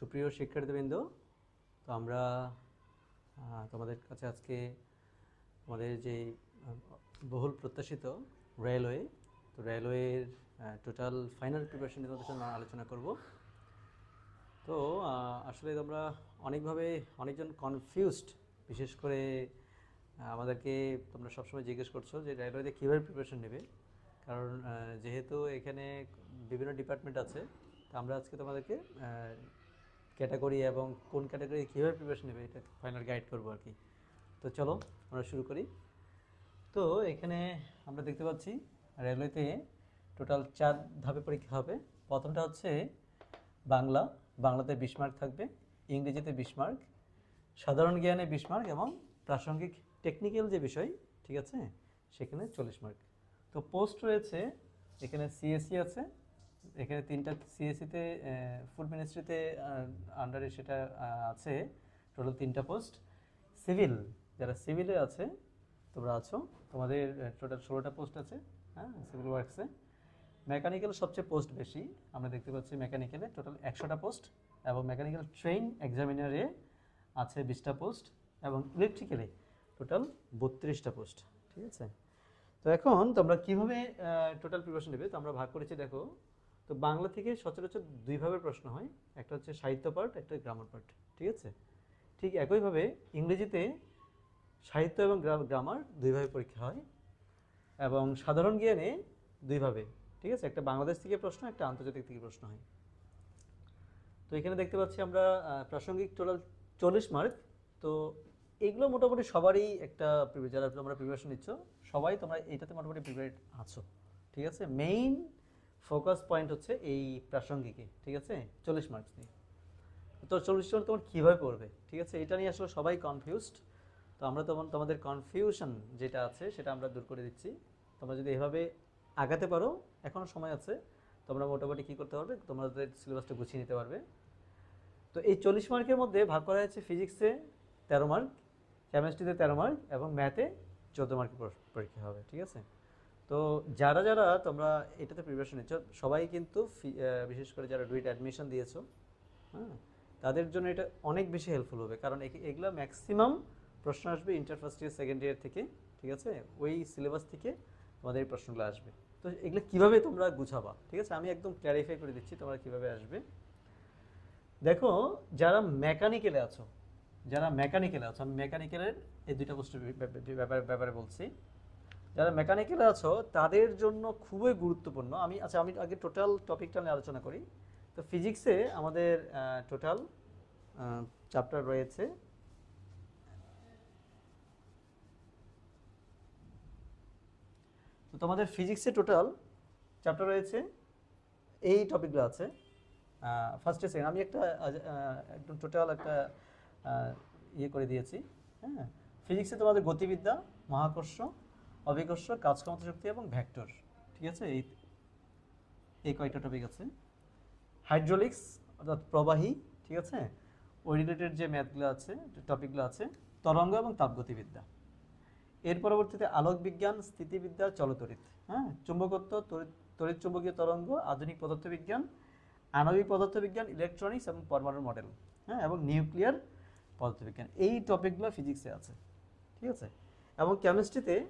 সুপ্রিয় শিক্ষার্থীবৃন্দ, তো আমরা তোমাদের কাছে আজকে আমাদের যে, বহুল প্রত্যাশিত রেলওয়ে, তো রেলওয়ের টোটাল ফাইনাল প্রিপারেশন তোমাদের সাথে আলোচনা করব। তো আসলে তোমরা অনেকভাবে অনেকজন কনফিউজড বিশেষ করে আমাদেরকে তোমরা সবসময় জিজ্ঞেস করছ যে রেলওয়েতে কীভাবে প্রিপারেশন নেবে। কারণ যেহেতু এখানে বিভিন্ন ডিপার্টমেন্ট আছে, তো আমরা আজকে তোমাদেরকে ক্যাটাগরি এবং কোন ক্যাটাগরি কীভাবে প্রিপারেশন নেবে এটা ফাইনাল গাইড করব আর কি। তো চলো আমরা শুরু করি। তো এখানে আমরা দেখতে পাচ্ছি রেলওয়েতে টোটাল চার ধাপে পরীক্ষা হবে। প্রথমটা হচ্ছে বাংলা, বাংলাতে বিশ মার্ক থাকবে, ইংরেজিতে বিশ মার্ক সাধারণ জ্ঞানে বিশ মার্ক এবং প্রাসঙ্গিক টেকনিক্যাল যে বিষয়, ঠিক আছে, সেখানে চল্লিশ মার্ক তো পোস্ট রয়েছে, এখানে সিএসসি আছে এখানে তিনটা সিএসসিতে ফুড মিনিস্ট্রিতে আন্ডারে সেটা আছে। টোটাল তিনটা পোস্ট সিভিল যারা সিভিলে আছে, তোমরা আছো, তোমাদের টোটাল ষোলোটা পোস্ট আছে হ্যাঁ সিভিল ওয়ার্কসে মেকানিক্যাল সবচেয়ে পোস্ট বেশি, আমরা দেখতে পাচ্ছি মেকানিক্যালে টোটাল একশোটা পোস্ট এবং মেকানিক্যাল ট্রেন এক্সামিনারে আছে বিশটা পোস্ট এবং ইলেকট্রিক্যালে টোটাল বত্রিশটা পোস্ট ঠিক আছে? তো এখন তোমরা কীভাবে টোটাল প্রিপারেশন নেবে? তো আমরা ভাগ করেছি, দেখো তো বাংলা থেকে সচরাচর দুইভাবে প্রশ্ন হয়। একটা হচ্ছে সাহিত্য পার্ট একটা গ্রামার পার্ট ঠিক আছে? ঠিক একইভাবে ইংরেজিতে সাহিত্য এবং গ্রামার দুইভাবে পরীক্ষা হয় এবং সাধারণ জ্ঞানে দুইভাবে, ঠিক আছে? একটা বাংলাদেশ থেকে প্রশ্ন, একটা আন্তর্জাতিক থেকে প্রশ্ন হয়। তো এখানে দেখতে পাচ্ছি আমরা প্রাসঙ্গিক টোটাল চল্লিশ মার্ক তো এগুলো মোটামুটি সবারই একটা যারা তোমরা প্রিপারেশন নিচ্ছ, সবাই তোমরা এইটাতে মোটামুটি প্রিপেয়ার আছো, ঠিক আছে? মেইন ফোকাস পয়েন্ট হচ্ছে এই প্রাসঙ্গিকে, ঠিক আছে? চল্লিশ মার্কস নিয়ে। তো চল্লিশ মার্ক তোমার কীভাবে পড়বে, ঠিক আছে? এটা নিয়ে আসলে সবাই কনফিউজড তো আমরা তখন তোমাদের কনফিউশন যেটা আছে, সেটা আমরা দূর করে দিচ্ছি। তোমরা যদি এভাবে আগাতে পারো এখনও সময় আছে, তোমরা মোটামুটি কী করতে পারবে? তোমাদের সিলেবাসটা গুছিয়ে নিতে পারবে। তো এই চল্লিশ মার্কের মধ্যে ভাগ করা হয়েছে ফিজিক্সে তেরো মার্ক কেমিস্ট্রিতে তেরো মার্ক, এবং ম্যাথে চোদ্দ মার্কের পরীক্ষা হবে, ঠিক আছে? তো যারা যারা তোমরা এটাতে প্রিপারেশন নিচ্ছ, সবাই কিন্তু বিশেষ করে যারা ডুইট অ্যাডমিশন দিয়েছ হ্যাঁ তাদের জন্য এটা অনেক বেশি হেল্পফুল হবে। কারণ এগুলো ম্যাক্সিমাম প্রশ্ন আসবে inter first year second year থেকে, ঠিক আছে? ওই সিলেবাস থেকে তোমাদের এই প্রশ্নগুলো আসবে। তো এগুলো কীভাবে তোমরা গুছাবা? ঠিক আছে? আমি একদম ক্ল্যারিফাই করে দিচ্ছি তোমরা কীভাবে আসবে। দেখো, যারা মেকানিক্যালে আছো, যারা মেকানিক্যালে আছো, আমি মেকানিক্যালের এই দুইটা বস্তু ব্যাপারে বলছি। যারা মেকানিক্যালে আছো, তাদের জন্য খুবই গুরুত্বপূর্ণ। আমি আচ্ছা আমি আগে টোটাল টপিকটা নিয়ে আলোচনা করি। তো ফিজিক্সে আমাদের টোটাল চ্যাপ্টার রয়েছে। তো তোমাদের ফিজিক্সে টোটাল চ্যাপ্টার রয়েছে। এই টপিকগুলো আছে। ফার্স্টে সেকেন্ড আমি একটা একদম টোটাল একটা ইয়ে করে দিয়েছি। হ্যাঁ? ফিজিক্সে তোমাদের গতিবিদ্যা, মহাকর্ষ অভিকর্ষ কাজ ক্ষমতা শক্তি এবং ভ্যাক্টর ঠিক আছে? এই এই কয়েকটা টপিক আছে? হাইড্রোলিক্স অর্থাৎ প্রবাহী, ঠিক আছে? ওই রিলেটেড যে ম্যাথগুলো আছে টপিকগুলো আছে, তরঙ্গ এবং তাপগতিবিদ্যা। এর পরবর্তীতে আলোক বিজ্ঞান, স্থিতিবিদ্যা চলতরিৎ হ্যাঁ? চুম্বকত্ব, তড়িৎ চুম্বকীয় তরঙ্গ, আধুনিক পদার্থবিজ্ঞান, আণবিক পদার্থবিজ্ঞান ইলেকট্রনিক্স এবং পরমাণুর মডেল হ্যাঁ? এবং নিউক্লিয়ার পদার্থবিজ্ঞান। এই টপিকগুলো ফিজিক্সে আছে। ঠিক আছে? এবং কেমিস্ট্রিতে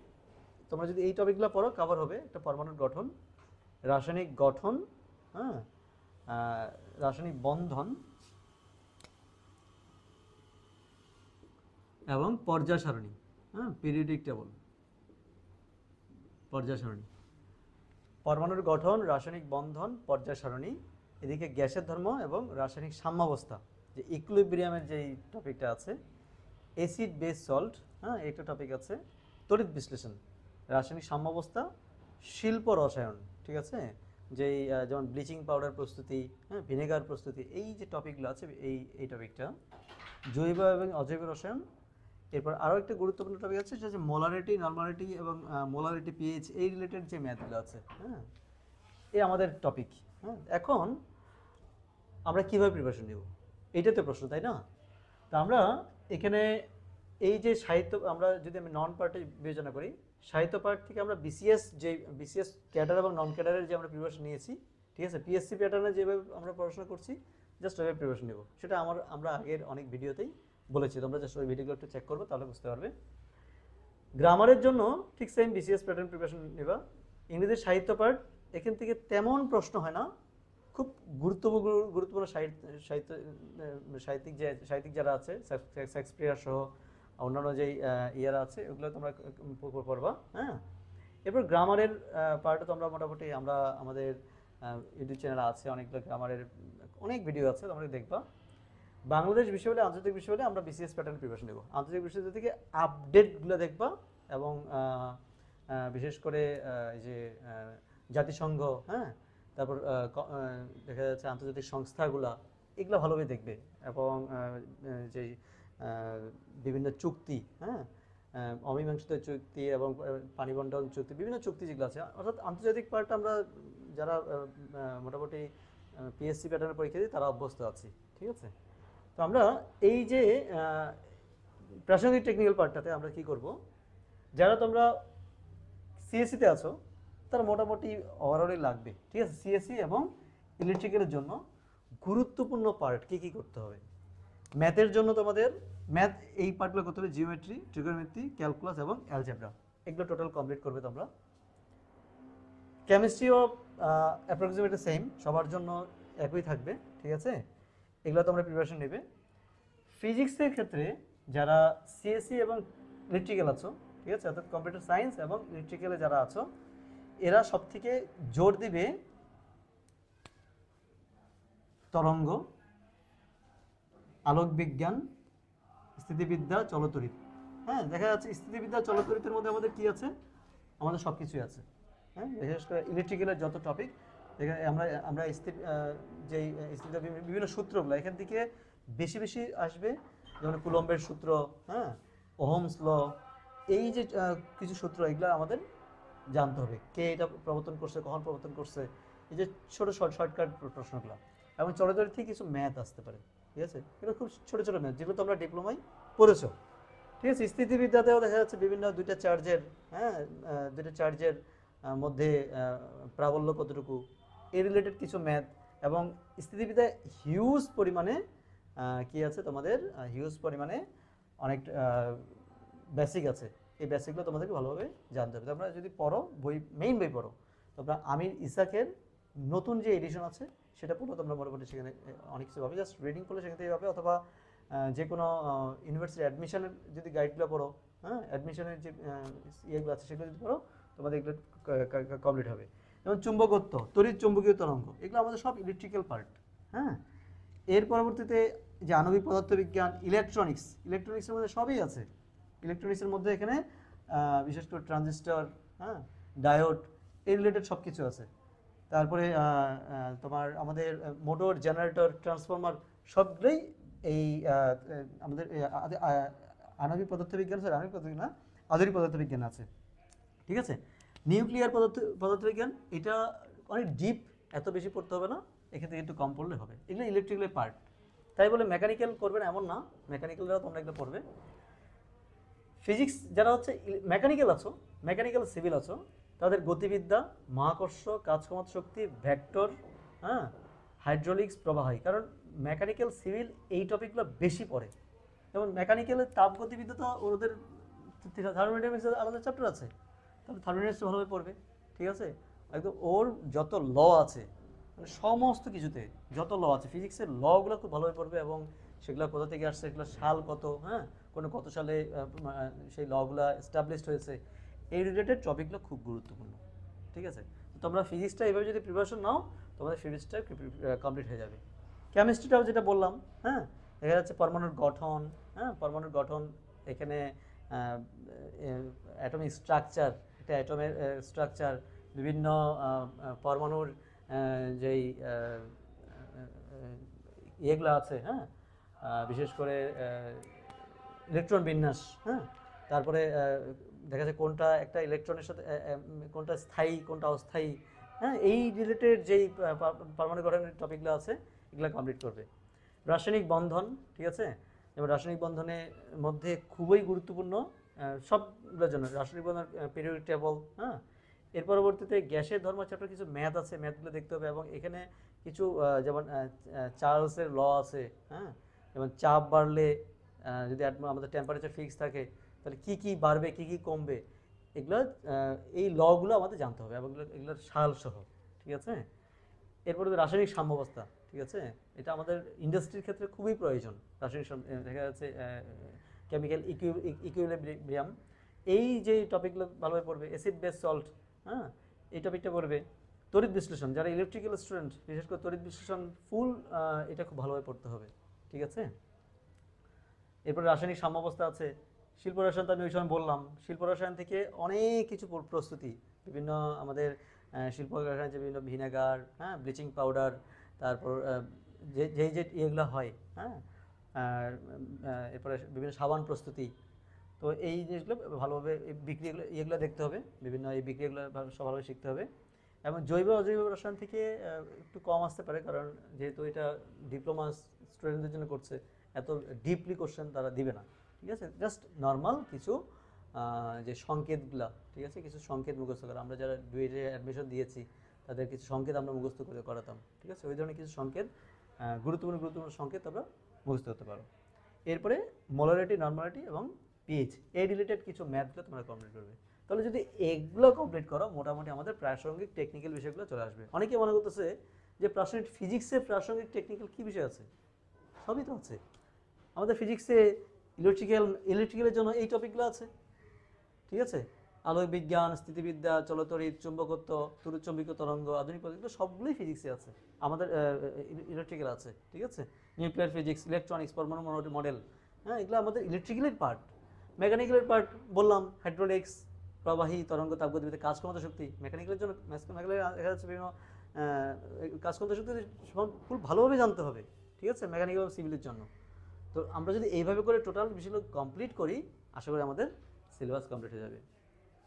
তোমরা যদি এই টপিকগুলো পড়ো কভার হবে একটা পরমাণুর গঠন, রাসায়নিক গঠন হ্যাঁ রাসায়নিক বন্ধন, এবং পর্যায় সারণী হ্যাঁ পিরিয়ডিক টেবল পর্যায় সারণী পরমাণুর গঠন, রাসায়নিক বন্ধন পর্যায় সারণী এদিকে গ্যাসের ধর্ম এবং রাসায়নিক সাম্যাবস্থা, যে ইকুইলিব্রিয়ামের যেই টপিকটা আছে অ্যাসিড বেস সল্ট হ্যাঁ একটা টপিক আছে, তড়িৎ বিশ্লেষণ। রাসায়নিক সাম্যাবস্থা, শিল্প রসায়ন, ঠিক আছে? যেই যেমন ব্লিচিং পাউডার প্রস্তুতি হ্যাঁ ভিনেগার প্রস্তুতি, এই যে টপিকগুলো আছে, এই এই টপিকটা জৈব এবং অজৈব রসায়ন। এরপর আরও একটা গুরুত্বপূর্ণ টপিক আছে যে মোলারিটি নর্মালিটি এবং মোলারিটি পিএইচ এই রিলেটেড যে ম্যাথগুলো আছে হ্যাঁ এই আমাদের টপিক হ্যাঁ। এখন আমরা কীভাবে প্রিপারেশন নেব? এইটা তো প্রশ্ন, তাই না? তা আমরা এখানে এই যে সাহিত্য, আমরা যদি আমি নন পার্টে বিবেচনা করি সাহিত্য পার্ট থেকে আমরা বিসিএস যে বিসিএস ক্যাডার এবং নন ক্যাডারের যে আমরা প্রিপারেশন নিয়েছি, ঠিক আছে? পিএসসি প্যাটার্নে যেভাবে আমরা পড়াশোনা করছি জাস্ট ওইভাবে প্রিপারেশন নেব। সেটা আমার, আমরা আগের অনেক ভিডিওতেই বলেছি। তোমরা জাস্ট ওই ভিডিওগুলো একটু চেক করব, তাহলে বুঝতে পারবে। গ্রামারের জন্য ঠিক সেম বিসিএস প্যাটার্ন প্রিপারেশন নেবা। ইংরেজি সাহিত্য পাঠ, এখান থেকে তেমন প্রশ্ন হয় না। খুব গুরুত্বপূর্ণ গুরুত্বপূর্ণ সাহিত্য সাহিত্য, সাহিত্যিক যে, সাহিত্যিক যারা আছে শেক্সপিয়ার সহ অন্যান্য যেই ইয়ারা আছে, ওগুলো তোমরা পড়বা হ্যাঁ? এরপর গ্রামারের পার্টও তোমরা মোটামুটি আমরা আমাদের ইউটিউব চ্যানেল আছে, অনেকগুলো গ্রামারের, অনেক ভিডিও আছে, তোমরা দেখবা। বাংলাদেশ বিশ্ববিদ্যালয়, আন্তর্জাতিক বিশ্ববিদ্যালয়ে আমরা বিসিএস প্যাটার্ন প্রিপারেশন নেব আন্তর্জাতিক বিশ্ববিদ্যালয় থেকে আপডেটগুলো দেখবা এবং বিশেষ করে এই যে জাতিসংঘ হ্যাঁ? তারপর দেখা যাচ্ছে আন্তর্জাতিক সংস্থাগুলা, এগুলো ভালোভাবে দেখবে। এবং যে বিভিন্ন চুক্তি হ্যাঁ? অমীমাংসিত চুক্তি এবং পানি বন্টন চুক্তি, বিভিন্ন চুক্তি যেগুলো আছে। অর্থাৎ আন্তর্জাতিক পার্ট আমরা যারা মোটামুটি পিএসসি প্যাটার্নের পরীক্ষা দিই, তারা অভ্যস্ত আছি, ঠিক আছে? তো আমরা এই যে প্রাসঙ্গিক টেকনিক্যাল পার্টটাতে আমরা কি করব? যারা তোমরা সিএসসিতে আছো, তার মোটামুটি ওভারঅলই লাগবে, ঠিক আছে? সিএসসি এবং ইলেকট্রিক্যালের জন্য গুরুত্বপূর্ণ পার্ট কি কি করতে হবে? ম্যাথের জন্য তোমাদের ম্যাথ এই পার্টগুলো করতে হবে জিওমেট্রি ট্রিগোনোমেট্রি ক্যালকুলাস এবং অ্যালজেব্রা এগুলো টোটাল কমপ্লিট করবে তোমরা। কেমিস্ট্রিও অ্যাপ্রক্সিমেটলি সেম সবার জন্য একই থাকবে, ঠিক আছে? এগুলো তোমরা প্রিপারেশন নেবে। ফিজিক্সের ক্ষেত্রে যারা সিএসসি এবং ইলেকট্রিক্যাল আছো, ঠিক আছে? অর্থাৎ কম্পিউটার সায়েন্স এবং ইলেকট্রিক্যালে যারা আছো, এরা সব থেকে জোর দিবে তরঙ্গ আলোক বিজ্ঞান স্থিতিবিদ্যা চলতরিৎ হ্যাঁ দেখা যাচ্ছে স্থিতিবিদ্যা, চলতরিতের মধ্যে আমাদের কি আছে? আমাদের সব কিছুই আছে। হ্যাঁ বিশেষ করে ইলেকট্রিক্যালের যত টপিক এখানে আমরা আমরা স্থিতি বিভিন্ন- সূত্রগুলো, এখান থেকে বেশি বেশি আসবে। যেমন কুলম্বের সূত্র হ্যাঁ ওহমস ল, এই যে কিছু সূত্র, এগুলো আমাদের জানতে হবে। কে এটা প্রবর্তন করছে, কখন প্রবর্তন করছে? এই যে ছোট শর্ট শর্টকাট প্রশ্নগুলো। এবং থেকে কিছু ম্যাথ আসতে পারে। ঠিক আছে? এগুলো খুব ছোটো ছোটো ম্যাথ যেগুলো তোমরা ডিপ্লোমায় পড়েছো। ঠিক আছে? স্থিতিবিদ্যাতেও দেখা যাচ্ছে বিভিন্ন দুইটা চার্জের হ্যাঁ দুইটা চার্জের মধ্যে প্রাবল্য কতটুকু? এ রিলেটেড কিছু ম্যাথ এবং স্থিতিবিদ্যায় হিউজ পরিমাণে কি আছে তোমাদের? হিউজ পরিমাণে অনেক বেসিক আছে। এই বেসিকগুলো তোমাদেরকে ভালোভাবে জানতে হবে। তোমরা যদি পড়ো, বই মেইন বই পড়ো, তোমরা আমির ইসাকের নতুন যে এডিশন আছে সেটা পড়ো তোমরা মোটামুটি সেখানে অনেক কিছু পাবে। জাস্ট রিডিং করলে সেখান থেকে পাবে, অথবা যে কোনো ইউনিভার্সিটি অ্যাডমিশনের যদি গাইডগুলো পড়ো হ্যাঁ? অ্যাডমিশনের যে ইয়েগুলো আছে, সেগুলো যদি পড়ো, তোমাদের এগুলো কমপ্লিট হবে। যেমন চুম্বকত্ব, তড়িৎ চুম্বকীয় তরঙ্গ, এগুলো আমাদের সব ইলেকট্রিক্যাল পার্ট হ্যাঁ? এর পরবর্তীতে যে আণবিক পদার্থবিজ্ঞান ইলেকট্রনিক্স ইলেকট্রনিক্সের মধ্যে সবই আছে। ইলেকট্রনিক্সের মধ্যে এখানে বিশেষ করে ট্রানজিস্টর হ্যাঁ? ডায়োড এই রিলেটেড সব কিছু আছে। তারপরে তোমার আমাদের মোটর, জেনারেটর, ট্রান্সফরমার সবগুলোই এই আমাদের আণবিক পদার্থবিজ্ঞান স্যার আণবিক পদার্থবিজ্ঞান না, আধুনিক পদার্থবিজ্ঞান আছে। ঠিক আছে? নিউক্লিয়ার পদার্থ, পদার্থবিজ্ঞান, এটা অনেক ডিপ এত বেশি পড়তে হবে না এক্ষেত্রে একটু কম পড়লে হবে। এগুলো ইলেকট্রিক্যালের পার্ট তাই বলে মেকানিক্যাল করবে না এমন না মেকানিক্যাল দ্বারা তোমরা এগুলো পড়বে। ফিজিক্স যারা হচ্ছে মেকানিক্যাল আছো মেকানিক্যাল সিভিল আছো তাদের গতিবিদ্যা মহাকর্ষ কাজকমাত শক্তি, ভেক্টর হ্যাঁ হাইড্রোলিক্স প্রবাহী কারণ মেকানিক্যাল সিভিল এই টপিকগুলো বেশি পড়ে। যেমন মেকানিক্যালের তাপ গতিবিদ্যা তো ওদের থার্মোডাইনামিক্সের আলাদা চ্যাপ্টার আছে। তাহলে থার্মোডাইনামিক্স ভালোভাবে পড়বে, ঠিক আছে? একদম ওর যত ল আছে মানে সমস্ত কিছুতে যত ল আছে, ফিজিক্সের লগুলো খুব ভালোভাবে পড়বে এবং সেগুলো কোথা থেকে আসছে সেগুলো সাল কত হ্যাঁ? কোনো কত সালে সেই লগুলো এস্টাবলিশড হয়েছে এই রিলেটেড টপিকগুলো খুব গুরুত্বপূর্ণ, ঠিক আছে? তোমরা ফিজিক্সটা এইভাবে যদি প্রিপারেশন নাও, তোমাদের ফিজিক্সটা কমপ্লিট হয়ে যাবে। কেমিস্ট্রিটাও যেটা বললাম হ্যাঁ? দেখা যাচ্ছে পরমাণুর গঠন হ্যাঁ? পরমাণুর গঠন এখানে অ্যাটমিক স্ট্রাকচার একটা অ্যাটমের স্ট্রাকচার বিভিন্ন পরমাণুর যেই ইয়েগুলো আছে হ্যাঁ? বিশেষ করে ইলেকট্রন বিন্যাস হ্যাঁ? তারপরে দেখা যাচ্ছে কোনটা একটা ইলেকট্রনের সাথে কোনটা স্থায়ী, কোনটা অস্থায়ী হ্যাঁ এই রিলেটেড যেই পারমাণবিক গঠনের টপিকগুলো আছে, এগুলো কমপ্লিট করবে। রাসায়নিক বন্ধন, ঠিক আছে? যেমন রাসায়নিক বন্ধনের মধ্যে খুবই গুরুত্বপূর্ণ সবগুলোর জন্য, রাসায়নিক বন্ধন পিরিয়ডিক টেবল হ্যাঁ? এর পরবর্তীতে গ্যাসের ধর্ম চ্যাপ্টার কিছু ম্যাথ আছে, ম্যাথগুলো দেখতে হবে এবং এখানে কিছু যেমন চার্লসের ল আছে হ্যাঁ? যেমন চাপ বাড়লে যদি আমাদের টেম্পারেচার ফিক্স থাকে তাহলে কি কি বাড়বে, কি কি কমবে, এগুলো এই লগুলো আমাদের জানতে হবে, এবং এগুলো- এগুলোর সাল সহ, ঠিক আছে? এরপরে রাসায়নিক সাম্যাবস্থা, ঠিক আছে? এটা আমাদের ইন্ডাস্ট্রির ক্ষেত্রে খুবই প্রয়োজন, রাসায়নিক দেখা যাচ্ছে কেমিক্যাল ইকুইলিব্রিয়াম এই যে টপিকগুলো ভালোভাবে পড়বে অ্যাসিড বেস সল্ট হ্যাঁ? এই টপিকটা পড়বে, তড়িৎ বিশ্লেষণ, যারা ইলেকট্রিক্যাল স্টুডেন্ট বিশেষ করে তড়িৎ বিশ্লেষণ ফুল এটা খুব ভালোভাবে পড়তে হবে, ঠিক আছে? এরপর রাসায়নিক সাম্যাবস্থা আছে শিল্প রসায়ন তো আমি ওই সময় বললাম। শিল্প রসায়ন থেকে অনেক কিছু প্রস্তুতি। বিভিন্ন আমাদের শিল্প রসায়ন যে বিভিন্ন ভিনেগার হ্যাঁ ব্লিচিং পাউডার, তারপর যে যেই যে ইয়েগুলো হয় হ্যাঁ এরপরে বিভিন্ন সাবান প্রস্তুতি। তো এই জিনিসগুলো ভালোভাবে এই বিক্রিয়াগুলো, ইয়েগুলো দেখতে হবে। বিভিন্ন এই বিক্রিগুলো ভালোভাবে শিখতে হবে। এবং জৈব, অজৈব রসায়ন থেকে একটু কম আসতে পারে কারণ যেহেতু এটা ডিপ্লোমা স্টুডেন্টদের জন্য করছে, এত ডিপলি কোশ্চেন তারা দিবে না। ঠিক আছে? জাস্ট নর্মাল কিছু যে সংকেতগুলা, ঠিক আছে? কিছু সংকেত মুখস্থ করা। আমরা যারা ডুয়েটে অ্যাডমিশন দিয়েছি, তাদের কিছু সংকেত আমরা মুখস্থ করে করাতাম, ঠিক আছে? ওই ধরনের কিছু সংকেত গুরুত্বপূর্ণ গুরুত্বপূর্ণ সংকেত আমরা মুখস্থ করতে পারো। এরপরে মোলারিটি নর্মালিটি এবং পিএইচ এই রিলেটেড কিছু ম্যাথগুলো তোমরা কমপ্লিট করবে। তাহলে যদি এগুলো কমপ্লিট করো, মোটামুটি আমাদের প্রাসঙ্গিক টেকনিক্যাল বিষয়গুলো চলে আসবে। অনেকে মনে করতেছে যে প্রাসঙ্গিক ফিজিক্সে প্রাসঙ্গিক টেকনিক্যাল কী বিষয় আছে? সবই তো আছে। আমাদের ফিজিক্সে ইলেকট্রিক্যাল ইলেকট্রিক্যালের জন্য এই টপিকগুলো আছে। ঠিক আছে? আলোক বিজ্ঞান, স্থিতিবিদ্যা, চলতরিৎ, চুম্বকত্ব তড়িৎচম্বিক তরঙ্গ, আধুনিক পদ্ধতি সবগুলোই ফিজিক্সে আছে। আমাদের ইলেকট্রিক্যাল আছে। ঠিক আছে? নিউক্লিয়ার ফিজিক্স ইলেকট্রনিক্স পরমাণু মডেল হ্যাঁ এগুলো আমাদের ইলেকট্রিক্যালের পার্ট মেকানিক্যালের পার্ট বললাম হাইড্রোলিক্স প্রবাহী, তরঙ্গ, তাপগতিবিদ্যা কাজ ক্ষমতা শক্তি মেকানিক্যালের জন্য মেকানিক্যালের দেখা যাচ্ছে বিভিন্ন কাজ ক্ষমতা শক্তি খুব ভালোভাবে জানতে হবে। ঠিক আছে? মেকানিক্যাল সিভিলের জন্য। তো আমরা যদি এইভাবে করে টোটাল বিষয়গুলো কমপ্লিট করি আশা করি আমাদের সিলেবাস কমপ্লিট হয়ে যাবে।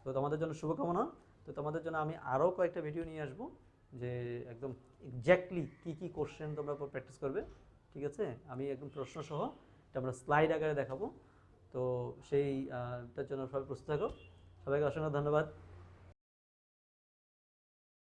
তো তোমাদের জন্য শুভকামনা। তো তোমাদের জন্য আমি আরও কয়েকটা ভিডিও নিয়ে আসব যে একদম এক্স্যাক্টলি কী কী কোশ্চেন তোমরা প্র্যাকটিস করবে ঠিক আছে? আমি একদম প্রশ্ন সহ এটা আমরা স্লাইড আকারে দেখাবো। তো সেই আহ, জন্য সবাই প্রস্তুত থাকো। সবাইকে অসংখ্য ধন্যবাদ।